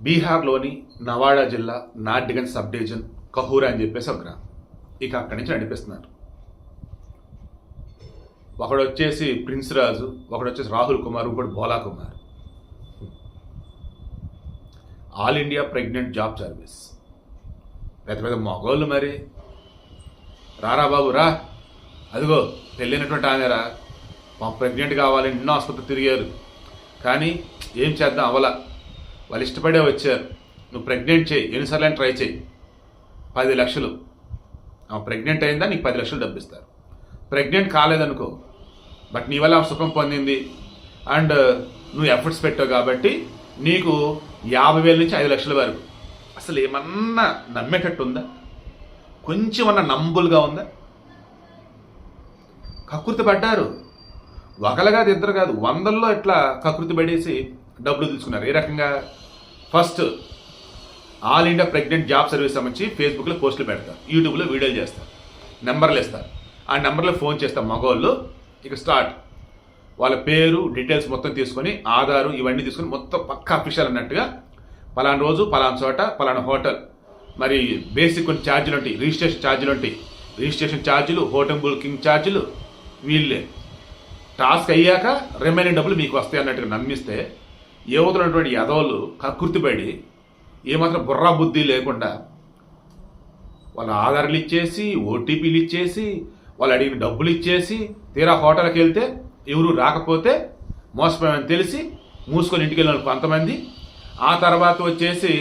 బీహార్లోని నవాడా జిల్లా నార్డిగన్ sub division కహూరా అని చెప్పేసి ఒక గ్రామం. ఇక అక్కడి నుంచి నడిపిస్తున్నారు. ఒకడు వచ్చేసి ప్రిన్స్ రాజు ఒకడు వచ్చేసి రాహుల్ కుమార్ ఇంకోటి Bhola Kumar. All India pregnant job service. పెద్ద పెద్ద మగోళ్ళు మరి. రారా బాబు రా. అదిగో పెళ్ళైనటువంటి ఆమెరా మా ప్రెగ్నెంట్ కావాలి ఎన్నో ఆసుపత్రి తిరిగారు. కానీ ఏం చేద్దాం అవలా. వాళ్ళు ఇష్టపడే వచ్చారు నువ్వు ప్రెగ్నెంట్ చేయి ఎన్నిసార్లు ట్రై చేయి. పది లక్షలు. ఆమె ప్రెగ్నెంట్ అయిందా నీకు పది లక్షలు డబ్బిస్తారు. ప్రెగ్నెంట్ కాలేదనుకో బట్ నీ వల్ల ఆమె సుఖం పొందింది. అండ్ నువ్వు ఎఫర్ట్స్ పెట్టావు కాబట్టి నీకు యాభై వేల నుంచి ఐదు లక్షల వరకు. అసలు ఏమన్నా నమ్మేటట్టు ఉందా కొంచెం అన్న నంబుల్గా ఉందా? కకృతి పడ్డారు. ఒకరు కాదు ఇద్దరు కాదు వందల్లో ఇట్లా కకృతి పడేసి డబ్బులు తీసుకున్నారు. ఏ రకంగా? First all India pregnant job service సంబంధించి ఫేస్బుక్లో పోస్టులు పెడతారు యూట్యూబ్లో వీడియోలు చేస్తారు నెంబర్లు ఇస్తారు ఆ నెంబర్లో ఫోన్ చేస్తారు మగవాళ్ళు. ఇక స్టార్ట్. వాళ్ళ పేరు డీటెయిల్స్ మొత్తం తీసుకొని ఆధారు ఇవన్నీ తీసుకొని మొత్తం పక్కా అఫీషియల్ అన్నట్టుగా పలానా రోజు పలానా చోట పలానా హోటల్. మరి బేసిక్ కొన్ని ఛార్జీలు ఉంటాయి. రిజిస్ట్రేషన్ ఛార్జీలు ఉంటాయి. రిజిస్ట్రేషన్ ఛార్జీలు హోటల్ బుకింగ్ ఛార్జీలు వీళ్ళే. టాస్క్ అయ్యాక రిమైనింగ్ డబ్బులు మీకు వస్తాయి అన్నట్టుగా నమ్మిస్తే యువతున్నటువంటి యదవులు కకృతిపడి ఏమాత్రం బుర్రా బుద్ధి లేకుండా వాళ్ళ ఆధార్లు ఇచ్చేసి ఓటీపీలు ఇచ్చేసి వాళ్ళు అడిగిన డబ్బులు ఇచ్చేసి తీరా హోటల్కి వెళ్తే ఎవరు రాకపోతే మోసపోయామని తెలిసి మూసుకొని ఇంటికి వెళ్ళిన కొంతమంది. ఆ తర్వాత వచ్చేసి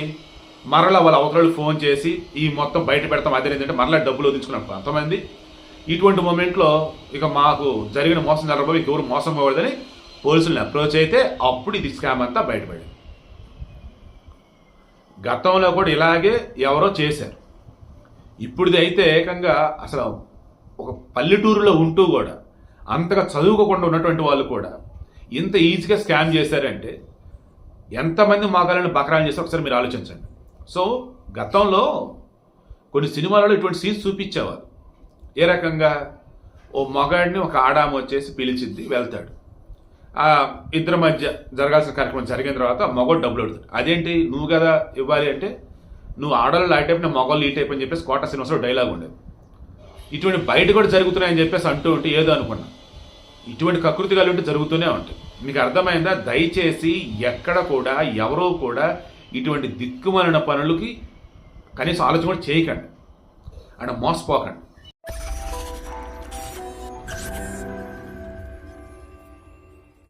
మరలా వాళ్ళ అవతరాలు ఫోన్ చేసి ఈ మొత్తం బయట పెడతాం అదే ఏంటంటే మరలా డబ్బులు వదిలించుకున్నాం కొంతమంది. ఇటువంటి మూమెంట్లో ఇక మాకు జరిగిన మోసం జరగబోయి ఎవరు మోసం పోవద్దని పోలీసులను అప్రోచ్ అయితే అప్పుడు ఇది స్కామ్ అంతా బయటపడింది. గతంలో కూడా ఇలాగే ఎవరో చేశారు. ఇప్పుడుది అయితే ఏకంగా అసలు ఒక పల్లెటూరులో ఉంటూ కూడా అంతగా చదువుకోకుండా ఉన్నటువంటి వాళ్ళు కూడా ఇంత ఈజీగా స్కామ్ చేశారంటే ఎంతమంది మగాళ్ళని బకరాలు చేస్తే ఒకసారి మీరు ఆలోచించండి. సో గతంలో కొన్ని సినిమాలలో ఇటువంటి సీన్స్ చూపించేవారు. ఏ రకంగా? ఓ మగాడిని ఒక ఆడామ వచ్చేసి పిలిచింది వెళ్తాడు. ఇద్దరి మధ్య జరగాల్సిన కార్యక్రమం జరిగిన తర్వాత మగోడు డబ్బులు అడుగుతాడు. అదేంటి? నువ్వు కదా ఇవ్వాలి అంటే నువ్వు ఆడవాళ్ళు ఆ టైప్ నేను మగవాళ్ళు ఈ టైప్ అని చెప్పేసి కోట శ్రీనివాసరావు డైలాగ్ ఉండేది. ఇటువంటి బయట కూడా జరుగుతున్నాయని చెప్పేసి అంటూ ఉంటే ఏదో అనుకున్నా. ఇటువంటి కకృతి కలిగి ఉంటే జరుగుతూనే ఉంటాయి. మీకు అర్థమైందా? దయచేసి ఎక్కడ కూడా ఎవరో కూడా ఇటువంటి దిక్కుమాలిన పనులకి కనీసం ఆలోచన కూడా చేయకండి. అండ్ మోసపోకండి.